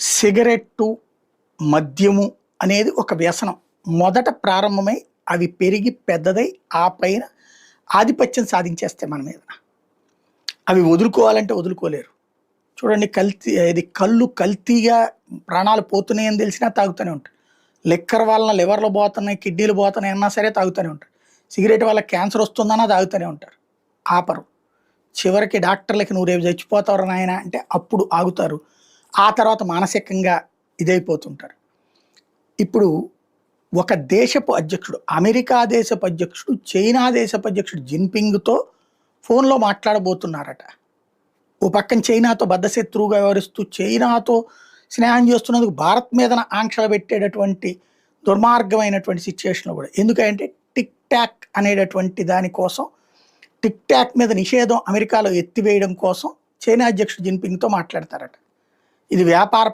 Cigarette మద్యము అనేది ఒక వ్యసనం. మొదట ప్రారంభమై అవి పెరిగి పెద్దదై ఆ పైన ఆధిపత్యం సాధించేస్తాయి మన మీద. అవి వదులుకోవాలంటే వదులుకోలేరు. చూడండి కల్తీ ఇది కళ్ళు కల్తీగా ప్రాణాలు పోతున్నాయని తెలిసినా తాగుతూనే ఉంటారు లిక్కర్ వలన లివర్లు పోతున్నాయి కిడ్నీలు పోతున్నాయి అన్నా సరే తాగుతూనే ఉంటారు. సిగరెట్ వల్ల క్యాన్సర్ వస్తుందన్నా తాగుతూనే ఉంటారు. ఆపరు. చివరికి డాక్టర్లకి నువ్వు రేపు చచ్చిపోతావు నాయన అంటే అప్పుడు ఆగుతారు. ఆ తర్వాత మానసికంగా ఇదైపోతుంటారు. ఇప్పుడు ఒక దేశపు అధ్యక్షుడు అమెరికా దేశపు అధ్యక్షుడు చైనా దేశపు అధ్యక్షుడు జిన్పింగ్తో ఫోన్లో మాట్లాడబోతున్నారట. ఓ పక్కన చైనాతో బద్ధశత్రువుగా వ్యవహరిస్తూ చైనాతో స్నేహం చేస్తున్నందుకు భారత్ మీద ఆంక్షలు పెట్టేటటువంటి దుర్మార్గమైనటువంటి సిచ్యువేషన్లో కూడా. ఎందుకంటే టిక్ టాక్ అనేటటువంటి దానికోసం టిక్ టాక్ మీద నిషేధం అమెరికాలో ఎత్తివేయడం కోసం చైనా అధ్యక్షుడు జిన్పింగ్తో మాట్లాడతారట. ఇది వ్యాపార